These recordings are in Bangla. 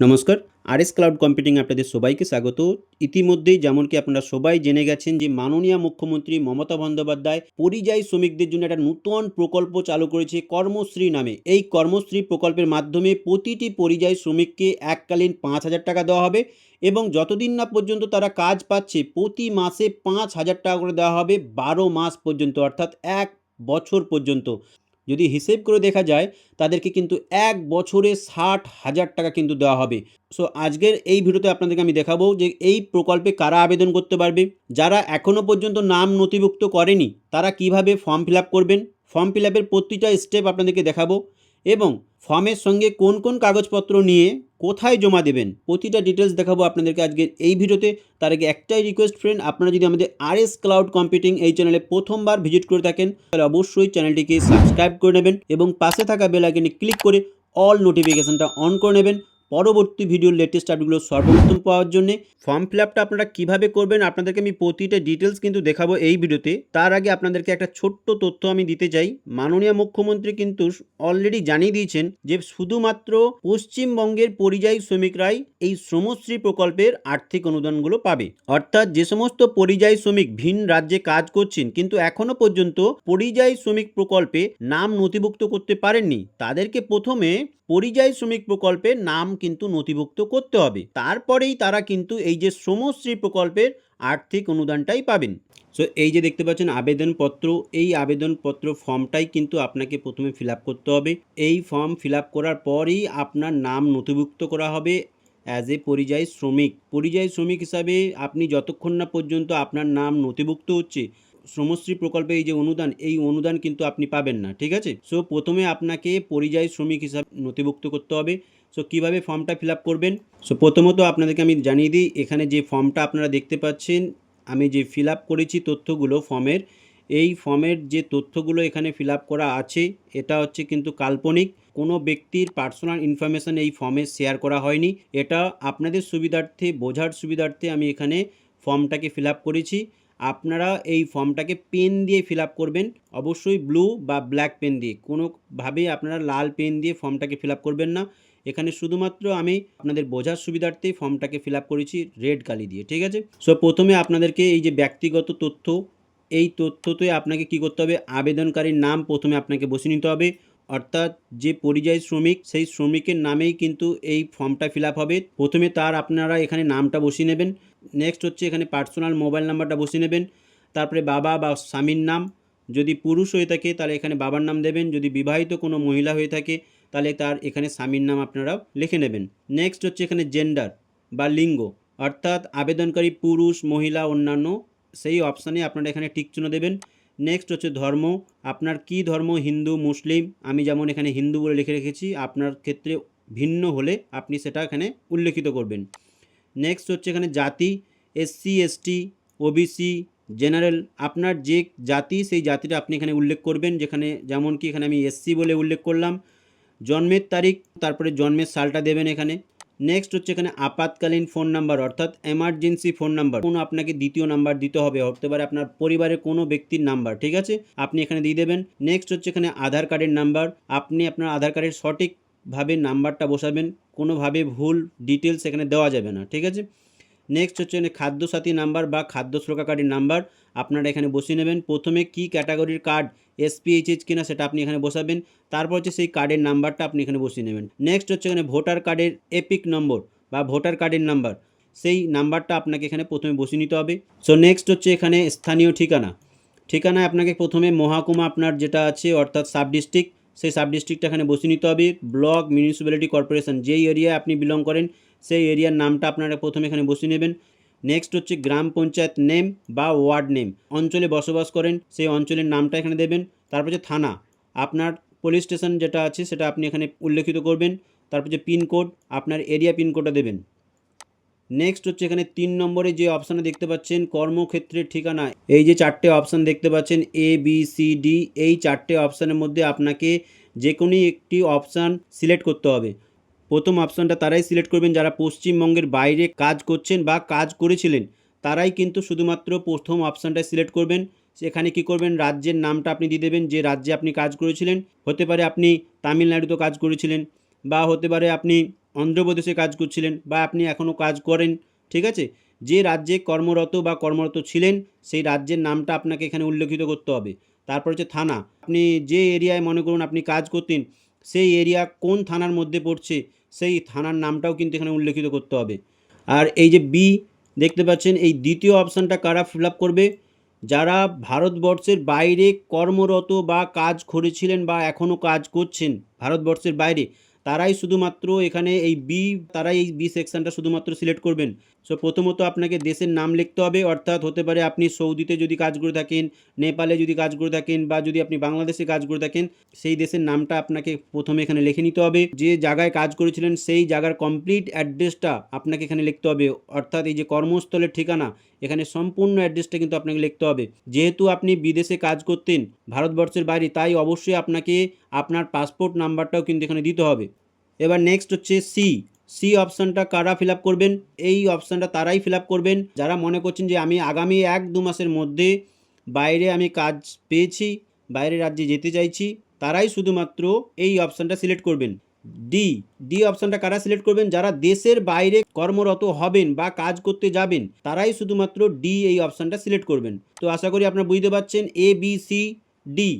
নমস্কার, আরএস ক্লাউড কম্পিউটিং আপনাদের সবাইকে স্বাগত। ইতিমধ্যেই যেমন কি আপনারা সবাই জেনে গেছেন যে মাননীয় মুখ্যমন্ত্রী মমতা বন্দ্যোপাধ্যায় পরিযায়ী শ্রমিকদের জন্য একটা নূতন প্রকল্প চালু করেছে কর্মশ্রী নামে। এই কর্মশ্রী প্রকল্পের মাধ্যমে প্রতিটি পরিযায়ী শ্রমিককে এককালীন পাঁচ হাজার টাকা দেওয়া হবে এবং যতদিন না পর্যন্ত তারা কাজ পাচ্ছে, প্রতি মাসে পাঁচ হাজার টাকা করে দেওয়া হবে বারো মাস পর্যন্ত, অর্থাৎ এক বছর পর্যন্ত। যদি হিসেব করে দেখা যায়, তাদেরকে কিন্তু এক বছরে ষাট হাজার টাকা কিন্তু দেওয়া হবে। সো আজকের এই ভিডিওতে আপনাদেরকে আমি দেখাবো যে এই প্রকল্পে কারা আবেদন করতে পারবে। যারা এখনও পর্যন্ত নাম নথিভুক্ত করেনি, তারা কীভাবে ফর্ম ফিল করবেন? ফর্ম ফিল প্রতিটা স্টেপ আপনাদেরকে দেখাবো এবং ফর্মের সঙ্গে কোন কোন কাগজপত্র নিয়ে কোথায় জমা দেবেন, প্রতিটা ডিটেলস দেখাবো আপনাদেরকে আজকের এই ভিডিওতে। তার আগে একটাই রিকোয়েস্ট ফ্রেন্ড আপনারা যদি আমাদের আর এস ক্লাউড কম্পিউটিং এই চ্যানেলে প্রথমবার ভিজিট করে থাকেন, তাহলে অবশ্যই চ্যানেলটিকে সাবস্ক্রাইব করে নেবেন এবং পাশে থাকা বেল ক্লিক করে অল নোটিফিকেশানটা অন করে নেবেন। পরবর্তী ভিডিওর লেটেস্ট আপডেটগুলো সর্বপ্রথম পাওয়ার জন্য ফর্ম ফিল আপটা আপনারা কীভাবে করবেন আপনাদেরকে আমি প্রতিটা ডিটেলস কিন্তু দেখাবো এই ভিডিওতে। তার আগে আপনাদেরকে একটা ছোট্ট তথ্য আমি দিতে চাই। মাননীয় মুখ্যমন্ত্রী কিন্তু অলরেডি জানিয়ে দিয়েছেন যে শুধুমাত্র পশ্চিমবঙ্গের পরিযায়ী শ্রমিকরাই এই শ্রমশ্রী প্রকল্পের আর্থিক অনুদানগুলো পাবে। অর্থাৎ যে সমস্ত পরিযায়ী শ্রমিক ভিন রাজ্যে কাজ করছেন কিন্তু এখনও পর্যন্ত পরিযায়ী শ্রমিক প্রকল্পে নাম নথিভুক্ত করতে পারেননি। তাদেরকে প্রথমে পরিযায়ী শ্রমিক প্রকল্পে নাম কিন্তু নথিভুক্ত করতে হবে। তারপরেই তারা কিন্তু এই যে শ্রমশ্রী প্রকল্পের আর্থিক অনুদানটাই পাবেন। সো এই যে দেখতে পাচ্ছেন আবেদনপত্র, এই আবেদনপত্র ফর্মটাই কিন্তু আপনাকে প্রথমে ফিল করতে হবে। এই ফর্ম ফিল করার পরেই আপনার নাম নথিভুক্ত করা হবে অ্যাজ এ পরিযায়ী শ্রমিক। পরিযায়ী শ্রমিক হিসাবে আপনি যতক্ষণ না পর্যন্ত আপনার নাম নথিভুক্ত হচ্ছে শ্রমশ্রী প্রকল্পে এই যে অনুদান, এই অনুদান কিন্তু আপনি পাবেন না, ঠিক আছে? সো প্রথমে আপনাকে পরিযায়ী শ্রমিক হিসাবে নথিভুক্ত করতে হবে। সো কীভাবে ফর্মটা ফিল করবেন? সো প্রথমত আপনাদেরকে আমি জানিয়ে দিই, এখানে যে ফর্মটা আপনারা দেখতে পাচ্ছেন, আমি যে ফিল করেছি তথ্যগুলো ফর্মের, এই ফর্মের যে তথ্যগুলো এখানে ফিল করা আছে, এটা হচ্ছে কিন্তু কাল্পনিক। কোনো ব্যক্তির পার্সোনাল ইনফরমেশান এই ফর্মে শেয়ার করা হয়নি। এটা আপনাদের সুবিধার্থে, বোঝার সুবিধার্থে আমি এখানে ফর্মটাকে ফিল করেছি। আপনারা এই ফর্মটাকে পেন দিয়ে ফিল করবেন। অবশ্যই ব্লু বা ব্ল্যাক পেন দিয়ে। কোনোভাবেই আপনারা লাল পেন দিয়ে ফর্মটাকে ফিল করবেন না। এখানে শুধুমাত্র আমি আপনাদের বোঝার সুবিধার্থে ফর্মটাকে ফিল করেছি রেড কালি দিয়ে, ঠিক আছে? সো প্রথমে আপনাদেরকে এই যে ব্যক্তিগত তথ্য, এই তথ্যতে আপনাকে কি করতে হবে? আবেদনকারীর নাম প্রথমে আপনাকে বসে নিতে হবে। অর্থাৎ যে পরিযায়ী শ্রমিক, সেই শ্রমিকের নামেই কিন্তু এই ফর্মটা ফিল হবে। প্রথমে তার আপনারা এখানে নামটা বসিয়ে নেবেন। নেক্সট হচ্ছে এখানে পার্সোনাল মোবাইল নাম্বারটা বসিয়ে নেবেন। তারপরে বাবা বা স্বামীর নাম। যদি পুরুষ হয়ে থাকে, তাহলে এখানে বাবার নাম দেবেন। যদি বিবাহিত কোনো মহিলা হয়ে থাকে, তাহলে তার এখানে স্বামীর নাম আপনারা লিখে নেবেন। নেক্সট হচ্ছে এখানে জেন্ডার বা লিঙ্গ। অর্থাৎ আবেদনকারী পুরুষ, মহিলা, অন্যান্য, সেই অপশানে আপনারা এখানে টিক চিহ্ন দেবেন। নেক্সট হচ্ছে ধর্ম। আপনার কি ধর্ম? হিন্দু, মুসলিম? আমি যেমন এখানে হিন্দু বলে লিখে রেখেছি, আপনার ক্ষেত্রে ভিন্ন হলে আপনি সেটা এখানে উল্লেখিত করবেন। নেক্সট হচ্ছে এখানে জাতি এসসি এসটি ওবিসি জেনারেল আপনার যে জাতি, সেই জাতিটা আপনি এখানে উল্লেখ করবেন, যেখানে যেমন কি এখানে আমি এসসি বলে উল্লেখ করলাম। জন্মের তারিখ, তারপরে জন্মের সালটা দেবেন এখানে। নেক্সট হচ্ছে এখানে আপাতকালীন ফোন নাম্বার অর্থাৎ এমার্জেন্সি ফোন নাম্বার কোনো আপনাকে দ্বিতীয় নাম্বার দিতে হবে, হতে পারে আপনার পরিবারের কোনো ব্যক্তির নাম্বার ঠিক আছে? আপনি এখানে দিয়ে দেবেন। নেক্সট হচ্ছে এখানে আধার কার্ডের নাম্বার আপনি আপনার আধার কার্ডের সঠিকভাবে নাম্বারটা বসাবেন, কোনোভাবে ভুল ডিটেলস এখানে দেওয়া যাবে না, ঠিক আছে? নেক্সট হচ্ছে এখানে খাদ্যসাথী নাম্বার বা খাদ্য সুরক্ষা কার্ডের নাম্বার আপনারা এখানে বসিয়ে নেবেন। প্রথমে কি ক্যাটাগরির কার্ড এসপিএইচএইচ কিনা সেটা আপনি এখানে বসাবেন। তারপর হচ্ছে সেই কার্ডের নাম্বারটা আপনি এখানে বসিয়ে নেবেন। নেক্সট হচ্ছে এখানে ভোটার কার্ডের এপিক নম্বর বা ভোটার কার্ডের নাম্বার। সেই নাম্বারটা আপনাকে এখানে প্রথমে বসিয়ে নিতে হবে। সো নেক্সট হচ্ছে এখানে স্থানীয় ঠিকানা। ঠিকানায় আপনাকে প্রথমে মহাকুমা আপনার যেটা আছে, অর্থাৎ সাব ডিস্ট্রিক্ট সেই সাব ডিস্ট্রিক্টটা এখানে বসিয়ে নিতে হবে। ব্লক মিউনিসিপ্যালিটি কর্পোরেশন, যেই এরিয়ায় আপনি বিলং করেন, সেই এরিয়ার নামটা আপনারা প্রথমে এখানে বসিয়ে নেবেন। নেক্সট হচ্ছে গ্রাম পঞ্চায়েত নেম বা ওয়ার্ড নেম অঞ্চলে বসবাস করেন, সেই অঞ্চলের নামটা এখানে দেবেন। তারপর হচ্ছে থানা। আপনার পুলিশ স্টেশন যেটা আছে, সেটা আপনি এখানে উল্লেখিত করবেন। তারপর যে পিনকোড আপনার এরিয়া পিনকোডটা দেবেন। নেক্সট হচ্ছে এখানে তিন নম্বরে যে অপশানে দেখতে পাচ্ছেন, কর্মক্ষেত্রের ঠিকানা। এই যে চারটে অপশান দেখতে পাচ্ছেন এ বি সি ডি এই চারটে অপশানের মধ্যে আপনাকে যে কোনো একটি অপশান সিলেক্ট করতে হবে। প্রথম অপশানটা তারাই সিলেক্ট করবেন। যারা পশ্চিমবঙ্গের বাইরে কাজ করছেন বা কাজ করেছিলেন, তারাই কিন্তু শুধুমাত্র প্রথম অপশানটা সিলেক্ট করবেন। সেখানে কি করবেন? রাজ্যের নামটা আপনি দিয়ে দেবেন, যে রাজ্যে আপনি কাজ করেছিলেন। হতে পারে আপনি তামিলনাড়ুতে কাজ করেছিলেন বা হতে পারে আপনি অন্ধ্রপ্রদেশে কাজ করছিলেন বা আপনি এখনও কাজ করেন, ঠিক আছে? যে রাজ্যে কর্মরত বা কর্মরত ছিলেন, সেই রাজ্যের নামটা আপনাকে এখানে উল্লেখিত করতে হবে। তারপর হচ্ছে থানা। আপনি যে এরিয়ায় মনে করুন আপনি কাজ করতেন সেই এরিয়া কোন থানার মধ্যে পড়ছে, সেই থানার নামটাও কিন্তু এখানে উল্লেখিত করতে হবে। আর এই যে বি দেখতে পাচ্ছেন, এই দ্বিতীয় অপশানটা কারা ফিল আপ করবে? যারা ভারতবর্ষের বাইরে কর্মরত বা কাজ করেছিলেন বা এখনও কাজ করছেন ভারতবর্ষের বাইরে, তারাই শুধুমাত্র এখানে এই বি তারাই এই বি সেকশনটা শুধুমাত্র সিলেক্ট করবেন। সো প্রথমত আপনাকে দেশের নাম লিখতে হবে, অর্থাৎ হতে পারে আপনি সৌদিতে যদি কাজ করে থাকেন, নেপালে যদি কাজ করে থাকেন, বা যদি আপনি বাংলাদেশে কাজ করে থাকেন, সেই দেশের নামটা আপনাকে প্রথমে এখানে লিখে নিতে হবে। যে জায়গায় কাজ করেছিলেন, সেই জায়গার কমপ্লিট অ্যাড্রেসটা আপনাকে এখানে লিখতে হবে। অর্থাৎ এই যে কর্মস্থলের ঠিকানা, এখানে সম্পূর্ণ অ্যাড্রেসটা কিন্তু আপনাকে লিখতে হবে। যেহেতু আপনি বিদেশে কাজ করতেন, ভারতবর্ষের বাইরে, তাই অবশ্যই আপনাকে আপনার পাসপোর্ট নাম্বারটাও কিন্তু এখানে দিতে হবে। এবার নেক্সট হচ্ছে সি সি অপশানটা কারা ফিল করবেন? এই অপশানটা তারাই ফিল করবেন। যারা মনে করছেন যে আমি আগামী এক দু মাসের মধ্যে বাইরে আমি কাজ পেয়েছি বাইরে রাজ্যে যেতে চাইছি, তারাই শুধুমাত্র এই অপশানটা সিলেক্ট করবেন। ডি ডি অপশানটা কারা সিলেক্ট করবেন? যারা দেশের বাইরে কর্মরত হবেন বা কাজ করতে যাবেন, তারাই শুধুমাত্র ডি এই অপশানটা সিলেক্ট করবেন। তো আশা করি আপনারা বুঝতে পারছেন এ বি সি ডি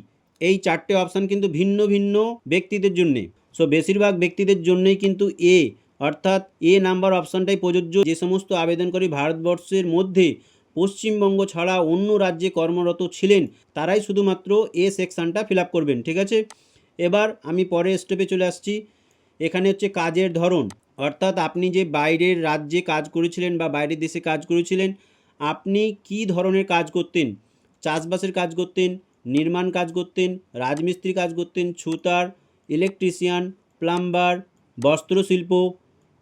এই চারটে অপশান কিন্তু ভিন্ন ভিন্ন ব্যক্তিদের জন্যে। সো বেশিরভাগ ব্যক্তিদের জন্যই কিন্তু এ অর্থাৎ এ নাম্বার অপশানটাই প্রযোজ্য যে সমস্ত আবেদনকারী ভারতবর্ষের মধ্যে পশ্চিমবঙ্গ ছাড়া অন্য রাজ্যে কর্মরত ছিলেন, তারাই শুধুমাত্র এ সেকশানটা ফিল করবেন, ঠিক আছে? এবার আমি পরের স্টেপে চলে আসছি। এখানে হচ্ছে কাজের ধরন। অর্থাৎ আপনি যে বাইরের রাজ্যে কাজ করেছিলেন বা বাইরের দেশে কাজ করেছিলেন, আপনি কি ধরনের কাজ করতেন? চাষবাসের কাজ করতেন, নির্মাণ কাজ করতেন রাজমিস্ত্রি কাজ করতেন, ছুতার, ইলেকট্রিশিয়ান, প্লাম্বার, বস্ত্রশিল্প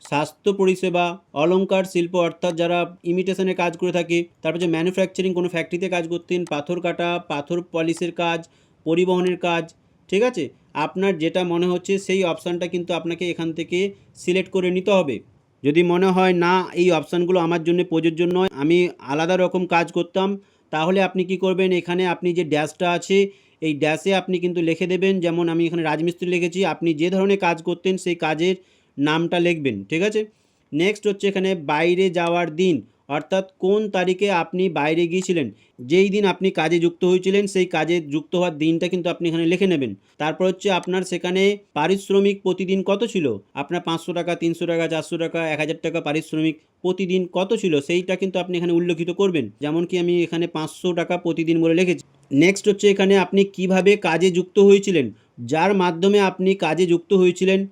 স্বাস্থ্য পরিষেবা অলঙ্কার শিল্প, অর্থাৎ যারা ইমিটেশনের কাজ করে থাকে, তারপর যে ম্যানুফ্যাকচারিং কোনো ফ্যাক্টরিতে কাজ করতেন, পাথর কাটা, পাথর পলিশের কাজ, পরিবহনের কাজ, ঠিক আছে? আপনার যেটা মনে হচ্ছে সেই অপশানটা কিন্তু আপনাকে এখান থেকে সিলেক্ট করে নিতে হবে। যদি মনে হয় না, এই অপশানগুলো আমার জন্য প্রযোজ্য নয়, আমি আলাদা রকম কাজ করতাম, তাহলে আপনি কি করবেন? এখানে আপনি যে ড্যাশটা আছে, এই ড্যাশে আপনি কিন্তু লিখে দেবেন, যেমন আমি এখানে রাজমিস্ত্রি লিখেছি, আপনি যে ধরনের কাজ করতেন, সেই কাজের নামটা লিখবেন, ঠিক আছে? নেক্সট হচ্ছে এখানে বাইরে যাওয়ার দিন, অর্থাৎ কোন তারিখে আপনি বাইরে গিয়েছিলেন? যেই দিন আপনি কাজে যুক্ত হয়েছিলেন, সেই কাজে যুক্ত হওয়ার দিনটা কিন্তু আপনি এখানে লিখে নেবেন। তারপর হচ্ছে আপনার সেখানে পারিশ্রমিক প্রতিদিন কত ছিল? আপনার পাঁচশো টাকা, তিনশো টাকা, চারশো টাকা, এক হাজার টাকা পারিশ্রমিক প্রতিদিন কত ছিল? সেইটা কিন্তু আপনি এখানে উল্লেখিত করবেন। যেমন কি আমি এখানে পাঁচশো টাকা প্রতিদিন বলে লিখেছি। নেক্সট হচ্ছে এখানে আপনি কীভাবে কাজে যুক্ত হয়েছিলেন? যার মাধ্যমে আপনি কাজে যুক্ত হয়েছিলেন?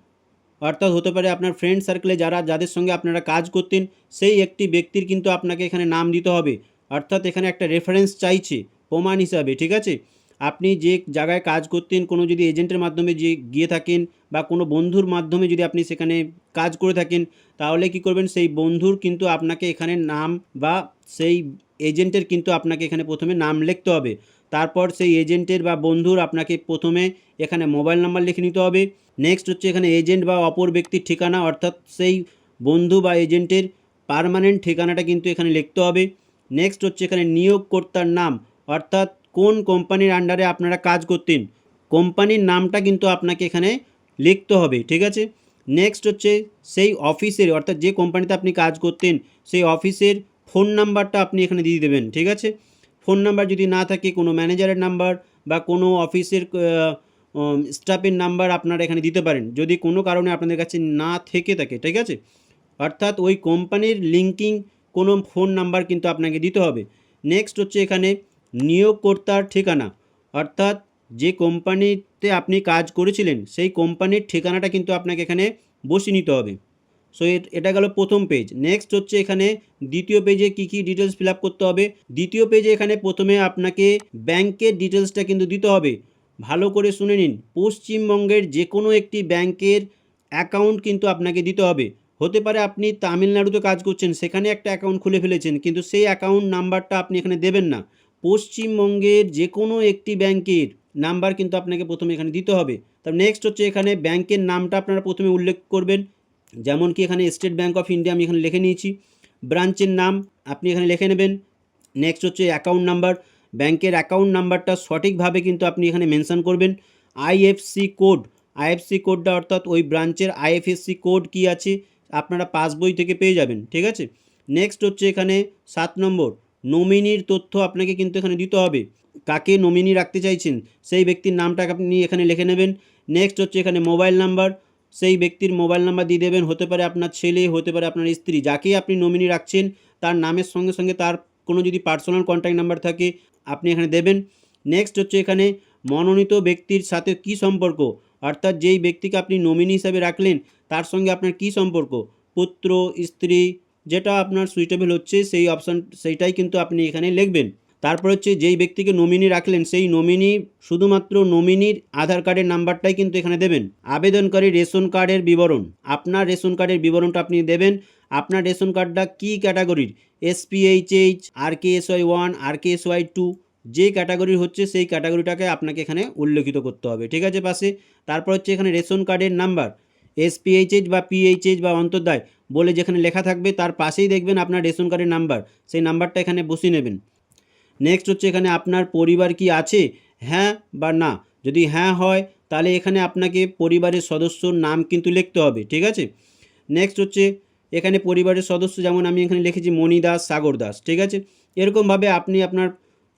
অর্থাৎ হতে পারে আপনার ফ্রেন্ড সার্কেলে যারা, যাদের সঙ্গে আপনারা কাজ করতেন, সেই একটি ব্যক্তির কিন্তু আপনাকে এখানে নাম দিতে হবে। অর্থাৎ এখানে একটা রেফারেন্স চাইছে, প্রমাণ হিসাবে, ঠিক আছে? আপনি যে জায়গায় কাজ করতেন, কোনো যদি এজেন্টের মাধ্যমে যে গিয়ে থাকেন বা কোনো বন্ধুর মাধ্যমে যদি আপনি সেখানে কাজ করে থাকেন, তাহলে কি করবেন? সেই বন্ধুর কিন্তু আপনাকে এখানে নাম বা সেই এজেন্টের কিন্তু আপনাকে এখানে প্রথমে নাম লিখতে হবে। তারপর সেই এজেন্টের বা বন্ধুর আপনাকে প্রথমে এখানে মোবাইল নাম্বার লিখে নিতে হবে। নেক্সট হচ্ছে এখানে এজেন্ট বা অপর ব্যক্তির ঠিকানা, অর্থাৎ সেই বন্ধু বা এজেন্টের পার্মানেন্ট ঠিকানাটা কিন্তু এখানে লিখতে হবে। নেক্সট হচ্ছে এখানে নিয়োগকর্তার নাম, অর্থাৎ কোন কোম্পানির আন্ডারে আপনারা কাজ করতেন, কোম্পানির নামটা কিন্তু আপনাকে এখানে লিখতে হবে, ঠিক আছে? নেক্সট হচ্ছে সেই অফিসের, অর্থাৎ যে কোম্পানিতে আপনি কাজ করতেন, সেই অফিসের ফোন নাম্বারটা আপনি এখানে দিয়ে দেবেন, ঠিক আছে? ফোন নাম্বার যদি না থাকে, কোনো ম্যানেজারের নাম্বার বা কোনো অফিসের স্টাফের নাম্বার আপনারা এখানে দিতে পারেন। যদি কোনো কারণে আপনাদের কাছে না থেকে থাকে, ঠিক আছে? অর্থাৎ ওই কোম্পানির লিঙ্কিং কোনো ফোন নাম্বার কিন্তু আপনাকে দিতে হবে। নেক্সট হচ্ছে এখানে নিয়োগকর্তার ঠিকানা। অর্থাৎ যে কোম্পানিতে আপনি কাজ করেছিলেন, সেই কোম্পানির ঠিকানাটা কিন্তু আপনাকে এখানে বসিয়ে নিতে হবে। সো এটা গেল প্রথম পেজ নেক্সট হচ্ছে এখানে দ্বিতীয় পেজে কি কি ডিটেলস ফিল করতে হবে? দ্বিতীয় পেজে এখানে প্রথমে আপনাকে ব্যাংকের ডিটেলসটা কিন্তু দিতে হবে। ভালো করে শুনে নিন। পশ্চিমবঙ্গের যে কোনো একটি ব্যাংকের অ্যাকাউন্ট কিন্তু আপনাকে দিতে হবে। হতে পারে আপনি তামিলনাড়ুতে কাজ করছেন, সেখানে একটা অ্যাকাউন্ট খুলে ফেলেছেন, কিন্তু সেই অ্যাকাউন্ট নাম্বারটা আপনি এখানে দেবেন না। পশ্চিমবঙ্গের যে কোনো একটি ব্যাংকের নাম্বার কিন্তু আপনাকে প্রথমে এখানে দিতে হবে। তার নেক্সট হচ্ছে এখানে ব্যাংকের নামটা আপনারা প্রথমে উল্লেখ করবেন। যেমন কি এখানে স্টেট ব্যাঙ্ক অফ ইন্ডিয়া আমি এখানে লিখে নিয়েছি। ব্রাঞ্চের নাম আপনি এখানে লিখে নেবেন। নেক্সট হচ্ছে অ্যাকাউন্ট নাম্বার। ব্যাংকের অ্যাকাউন্ট নাম্বারটা সঠিকভাবে কিন্তু আপনি এখানে মেনশন করবেন। IFC code. আইএফসি কোডটা অর্থাৎ ওই ব্রাঞ্চের আইএফএসসি কোড কি আছে? আপনারা পাসবই থেকে পেয়ে যাবেন, ঠিক আছে? নেক্সট হচ্ছে এখানে সাত নম্বর। নমিনির তথ্য আপনাকে কিন্তু এখানে দিতে হবে। কাকে নমিনি রাখতে চাইছেন? সেই ব্যক্তির নামটা আপনি এখানে লিখে নেবেন। নেক্সট হচ্ছে এখানে মোবাইল নাম্বার। সেই ব্যক্তির মোবাইল নাম্বার দিয়ে দেবেন। হতে পারে আপনার ছেলে, হতে পারে আপনার স্ত্রী। যাকেই আপনি নমিনি রাখছেন, তার নামের সঙ্গে সঙ্গে তার কোনো যদি পার্সোনাল কন্ট্যাক্ট নাম্বার থাকে, আপনি এখানে দেবেন। নেক্সট হচ্ছে এখানে মনোনীত ব্যক্তির সাথে কি সম্পর্ক? অর্থাৎ যেই ব্যক্তিকে আপনি নমিনি হিসাবে রাখলেন, তার সঙ্গে আপনার কি সম্পর্ক? পুত্র, স্ত্রী, যেটা আপনার সুইটেবল হচ্ছে, সেই অপশান সেইটাই কিন্তু আপনি এখানে লিখবেন। তারপর হচ্ছে যেই ব্যক্তিকে নমিনি রাখলেন, সেই নমিনি শুধুমাত্র নমিনির আধার কার্ডের নাম্বারটাই কিন্তু এখানে দেবেন। আবেদনকারী রেশন কার্ডের বিবরণ। আপনার রেশন কার্ডের বিবরণটা আপনি দেবেন। আপনার রেশন কার্ডটা কী ক্যাটাগরির? SPHH R K S Y one R K S Y two যে ক্যাটাগরির হচ্ছে সেই ক্যাটাগরিটাকে আপনাকে এখানে উল্লেখিত করতে হবে। ঠিক আছে, পাশে? তারপর হচ্ছে এখানে রেশন কার্ডের নাম্বার। এসপিএইচএইচ বা পিএইচএইচ বা অন্তর্দায় বলে যেখানে লেখা থাকবে, তার পাশেই দেখবেন আপনার রেশন কার্ডের নাম্বার। সেই নাম্বারটা এখানে বসিয়ে নেবেন। নেক্সট হচ্ছে এখানে আপনার পরিবার কি আছে? হ্যাঁ বা না। যদি হ্যাঁ হয়, তাহলে এখানে আপনাকে পরিবারের সদস্যর নাম কিন্তু লিখতে হবে, ঠিক আছে? নেক্সট হচ্ছে এখানে পরিবারের সদস্য, যেমন আমি এখানে লিখেছি মণি দাস, সাগর দাস, ঠিক আছে? এরকমভাবে আপনি আপনার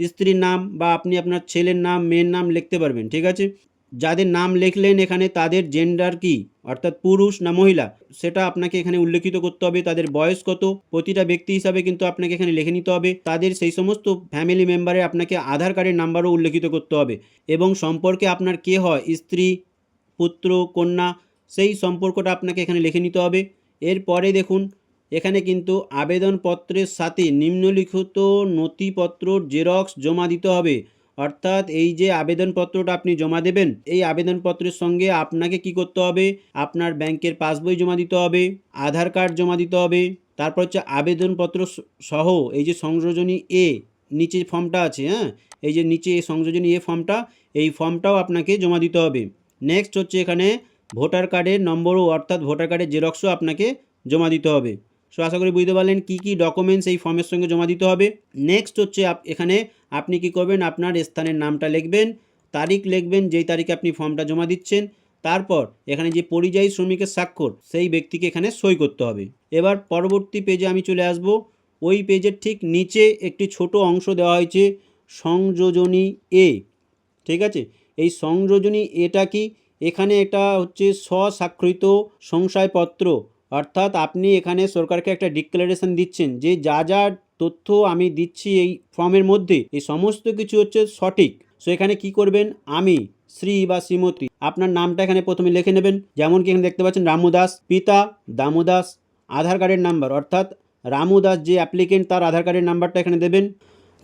স্ত্রীর নাম বা আপনি আপনার ছেলের নাম, মেয়ের নাম লিখতে পারবেন, ঠিক আছে? যাদের নাম লিখলেন এখানে তাদের জেন্ডার কি? অর্থাৎ পুরুষ না মহিলা? সেটা আপনাকে এখানে উল্লেখিত করতে হবে। তাদের বয়স কত? প্রতিটা ব্যক্তি হিসাবে কিন্তু আপনাকে এখানে লিখে নিতে হবে। তাদের সেই সমস্ত ফ্যামিলি মেম্বারে আপনাকে আধার কার্ডের নাম্বারও উল্লেখিত করতে হবে। এবং সম্পর্কে আপনার কে হয়? স্ত্রী, পুত্র, কন্যা, সেই সম্পর্কটা আপনাকে এখানে লিখে নিতে হবে। এরপরে দেখুন, এখানে কিন্তু আবেদনপত্রের সাথে নিম্নলিখিত নথিপত্র, জেরক্স জমা দিতে হবে। অর্থাৎ এই যে আবেদনপত্রটা আপনি জমা দেবেন, এই আবেদনপত্রের সঙ্গে আপনাকে কি করতে হবে? আপনার ব্যাংকের পাসবই জমা দিতে হবে, আধার কার্ড জমা দিতে হবে, তারপর হচ্ছে আবেদনপত্র সহ এই যে সংযোজনী এ নিচে ফর্মটা আছে হ্যাঁ? এই যে নিচে সংযোজনী এ ফর্মটা, এই ফর্মটাও আপনাকে জমা দিতে হবে। নেক্সট হচ্ছে এখানে ভোটার কার্ডের নম্বরও, অর্থাৎ ভোটার কার্ডের জেরক্সও আপনাকে জমা দিতে হবে। সো আশা করি বুঝতে পারলেন কী কী ডকুমেন্টস এই ফর্মের সঙ্গে জমা দিতে হবে। নেক্সট হচ্ছে এখানে আপনি কি করবেন? আপনার স্থানের নামটা লিখবেন, তারিখ লিখবেন, যেই তারিখে আপনি ফর্মটা জমা দিচ্ছেন। তারপর এখানে যে পরিযায়ী শ্রমিকের স্বাক্ষর, সেই ব্যক্তিকে এখানে সই করতে হবে। এবার পরবর্তী পেজে আমি চলে আসব। ওই পেজের ঠিক নিচে একটি ছোট অংশ দেওয়া হয়েছে, সংযোজনী এ। ঠিক আছে? এই সংযোজনী এটা কি? এখানে এটা হচ্ছে স্বস্বাক্ষরিত সংশয়পত্র। অর্থাৎ আপনি এখানে সরকারকে একটা ডিক্লারেশন দিচ্ছেন যে যা যা তথ্য আমি দিচ্ছি এই ফর্মের মধ্যে, এই সমস্ত কিছু হচ্ছে সঠিক। সো এখানে কি করবেন? আমি, শ্রী বা শ্রীমতী, আপনার নামটা এখানে প্রথমে লিখে নেবেন। যেমন কি এখানে দেখতে পাচ্ছেন রামু দাস পিতা দামু দাস আধার কার্ডের নাম্বার অর্থাৎ রামু দাস যে অ্যাপ্লিকেন্ট তার আধার কার্ডের নাম্বারটা এখানে দেবেন।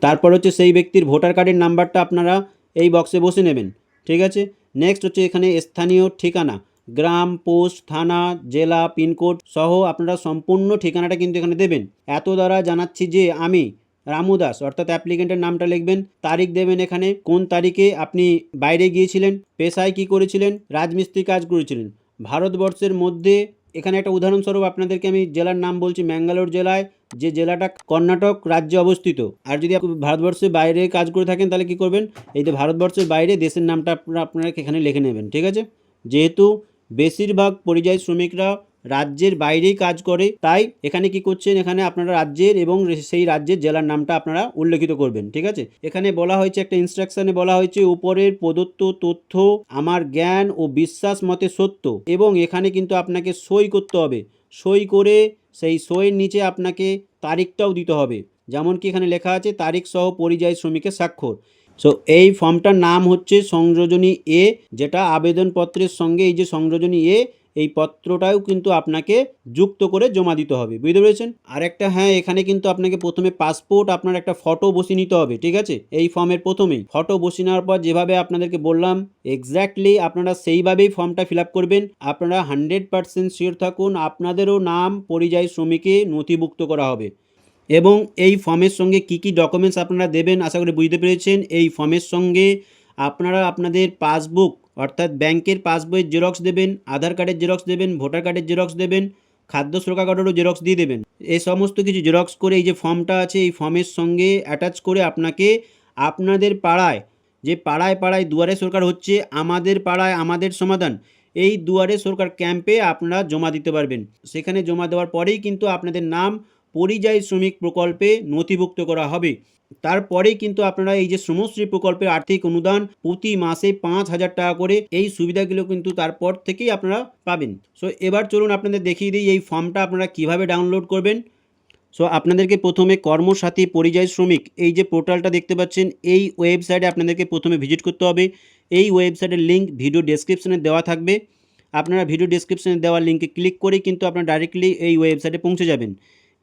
তারপর হচ্ছে সেই ব্যক্তির ভোটার কার্ডের নাম্বারটা আপনারা এই বক্সে বসে নেবেন। ঠিক আছে? নেক্সট হচ্ছে এখানে স্থানীয় ঠিকানা। গ্রাম, পোস্ট, থানা, জেলা, পিনকোড সহ আপনারা সম্পূর্ণ ঠিকানাটা কিন্তু এখানে দেবেন। এত দ্বারা জানাচ্ছি যে আমি রামু দাস, অর্থাৎ অ্যাপ্লিকেন্টের নামটা লিখবেন, তারিখ দেবেন এখানে, কোন তারিখে আপনি বাইরে গিয়েছিলেন, পেশায় কি করেছিলেন রাজমিস্ত্রি কাজ করেছিলেন। ভারতবর্ষের মধ্যে এখানে একটা উদাহরণস্বরূপ আপনাদেরকে আমি জেলার নাম বলছি, ম্যাঙ্গালোর জেলায়, যে জেলাটা কর্ণাটক রাজ্যে অবস্থিত। আর যদি ভারতবর্ষের বাইরে কাজ করে থাকেন, তাহলে কি করবেন? এই যে ভারতবর্ষের বাইরে দেশের নামটা আপনারা এখানে লিখে নেবেন, ঠিক আছে? যেহেতু বেশিরভাগ পরিযায়ী শ্রমিকরা রাজ্যের বাইরেই কাজ করে, তাই এখানে কি করছেন? এখানে আপনারা রাজ্যের এবং সেই রাজ্যের জেলার নামটা আপনারা উল্লেখিত করবেন, ঠিক আছে? এখানে বলা হয়েছে, একটা ইনস্ট্রাকশনে বলা হয়েছে, উপরের প্রদত্ত তথ্য আমার জ্ঞান ও বিশ্বাস মতে সত্য এবং এখানে কিন্তু আপনাকে সই করতে হবে। সই করে সেই সইয়ের নিচে আপনাকে তারিখটাও দিতে হবে। যেমন কি এখানে লেখা আছে তারিখ সহ পরিযায়ী শ্রমিকের স্বাক্ষর। সো এই ফর্মটার নাম হচ্ছে সংযোজনী এ যেটা আবেদনপত্রের সঙ্গে এই যে সংযোজনী এ এই পত্রটাও কিন্তু আপনাকে যুক্ত করে জমা দিতে হবে। বুঝতে পেরেছেন? আর একটা হ্যাঁ এখানে কিন্তু আপনাকে প্রথমে পাসপোর্ট আপনার একটা ফটো বসিয়ে নিতে হবে, ঠিক আছে? এই ফর্মের প্রথমেই ফটো বসিয়ে নেওয়ার পর যেভাবে আপনাদেরকে বললাম এক্স্যাক্টলি আপনারা সেইভাবেই ফর্মটা ফিল করবেন। আপনারা হান্ড্রেড পার্সেন্ট শিওর থাকুন, আপনাদেরও নাম, পরিযায়ী শ্রমিকে নথিভুক্ত করা হবে। এবং এই ফর্মের সঙ্গে কি কি ডকুমেন্টস আপনারা দেবেন আশা করি বুঝতে পেরেছেন। এই ফর্মের সঙ্গে আপনারা আপনাদের পাসবুক অর্থাৎ ব্যাংকের পাসবইয়ের জেরক্স দেবেন, আধার কার্ডের জেরক্স দেবেন ভোটার কার্ডের জেরক্স দেবেন, খাদ্য সুরক্ষা কার্ডেরও জেরক্স দিয়ে দেবেন। এই সমস্ত কিছু জেরক্স করে এই যে ফর্মটা আছে, এই ফর্মের সঙ্গে অ্যাটাচ করে আপনাকে আপনাদের পাড়ায়, যে পাড়ায় পাড়ায় দুয়ারে সরকার হচ্ছে, আমাদের পাড়ায় আমাদের সমাধান, এই দুয়ারে সরকার ক্যাম্পে আপনারা জমা দিতে পারবেন। সেখানে জমা দেওয়ার পরেই কিন্তু আপনাদের নাম পরিযায়ী শ্রমিক প্রকল্পে নথিভুক্ত করা হবে। তারপরেই কিন্তু আপনারা এই যে শ্রমশ্রী প্রকল্পের আর্থিক অনুদান প্রতি মাসে পাঁচ হাজার টাকা করে এই সুবিধাগুলো কিন্তু তারপর থেকেই আপনারা পাবেন। সো এবার চলুন আপনাদের দেখিয়ে দিই এই ফর্মটা আপনারা কীভাবে ডাউনলোড করবেন। সো আপনাদেরকে প্রথমে কর্মসাথী পরিযায়ী শ্রমিক, এই যে পোর্টালটা দেখতে পাচ্ছেন, এই ওয়েবসাইটে আপনাদেরকে প্রথমে ভিজিট করতে হবে। এই ওয়েবসাইটের লিঙ্ক ভিডিও ডেসক্রিপশনে দেওয়া থাকবে। আপনারা ভিডিও ডেসক্রিপশনে দেওয়া লিঙ্কে ক্লিক করে কিন্তু আপনারা ডাইরেক্টলি এই ওয়েবসাইটে পৌঁছে যাবেন।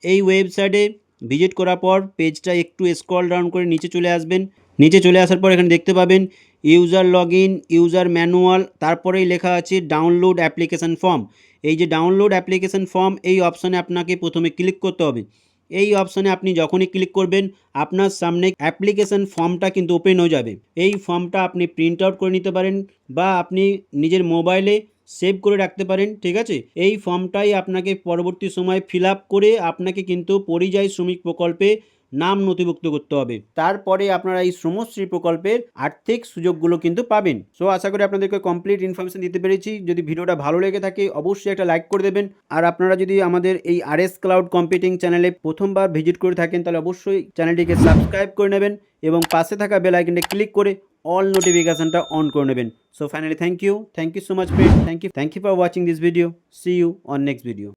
এই ওয়েবসাইটে ভিজিট করার পর পেজটা একটু স্ক্রল ডাউন করে নিচে চলে আসবেন। নিচে চলে আসার পর এখানে দেখতে পাবেন user log in user manual তারপরেই লেখা আছে ডাউনলোড অ্যাপ্লিকেশান ফর্ম এই যে ডাউনলোড অ্যাপ্লিকেশান ফর্ম এই অপশানে আপনাকে প্রথমে ক্লিক করতে হবে। এই অপশানে আপনি যখনই ক্লিক করবেন, আপনার সামনে অ্যাপ্লিকেশান ফর্মটা কিন্তু ওপেন হয়ে যাবে। এই ফর্মটা আপনি প্রিন্ট আউট করে নিতে পারেন বা আপনি নিজের মোবাইলে সেভ করে রাখতে পারেন, ঠিক আছে? এই ফর্মটাই আপনাকে পরবর্তী সময় ফিল করে আপনাকে কিন্তু পরিযায়ী শ্রমিক প্রকল্পে নাম নথিভুক্ত করতে হবে। তারপরে আপনারা এই শ্রমশ্রী প্রকল্পের আর্থিক সুযোগগুলো কিন্তু পাবেন। সো আশা করি আপনাদেরকে কমপ্লিট ইনফরমেশন দিতে পেরেছি। যদি ভিডিওটা ভালো লেগে থাকে, অবশ্যই একটা লাইক করে দেবেন। আর আপনারা যদি আমাদের এই আর এস ক্লাউড কম্পিউটিং চ্যানেলে প্রথমবার ভিজিট করে থাকেন, তাহলে অবশ্যই চ্যানেলটিকে সাবস্ক্রাইব করে নেবেন এবং পাশে থাকা বেল আইকনটা ক্লিক করে অল নোটিফিকেশনটা অন করে নেবেন। So finally thank you thank you so much friend thank you thank you for watching this video see you on next video